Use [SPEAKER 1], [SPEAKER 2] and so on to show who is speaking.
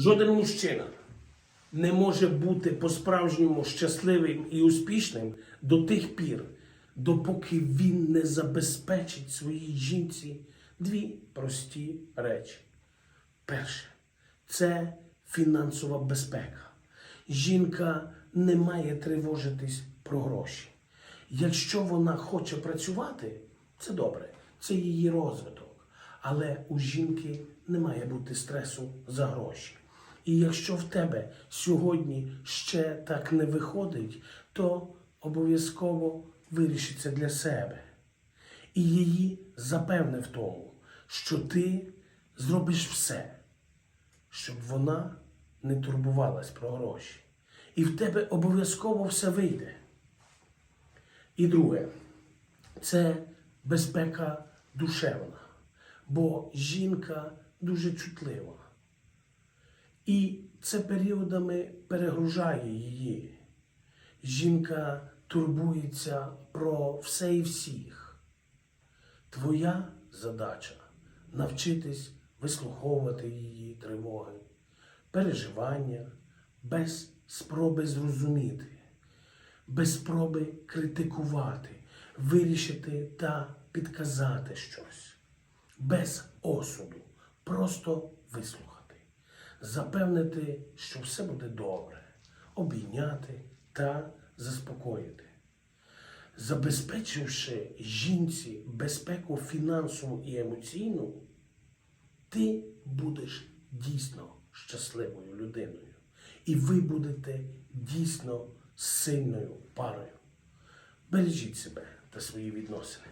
[SPEAKER 1] Жоден мужчина не може бути по-справжньому щасливим і успішним до тих пір, допоки він не забезпечить своїй жінці дві прості речі. Перше це фінансова безпека. Жінка не має тривожитись про гроші. Якщо вона хоче працювати, це добре, це її розвиток. Але у жінки не має бути стресу за гроші. І якщо в тебе сьогодні ще так не виходить, то обов'язково вирішиться для себе. І її запевне в тому, що ти зробиш все, щоб вона не турбувалась про гроші. І в тебе обов'язково все вийде. І друге, це безпека душевна, бо жінка дуже чутлива. І це періодами перегружає її. Жінка турбується про все і всіх. Твоя задача навчитись вислуховувати її тривоги, переживання без спроби зрозуміти, без спроби критикувати, вирішити та підказати щось, без осуду, просто вислухати, запевнити, що все буде добре, обійняти та заспокоїти. Забезпечивши жінці безпеку фінансову і емоційну, ти будеш дійсно щасливою людиною. І ви будете дійсно сильною парою. Бережіть себе та свої відносини.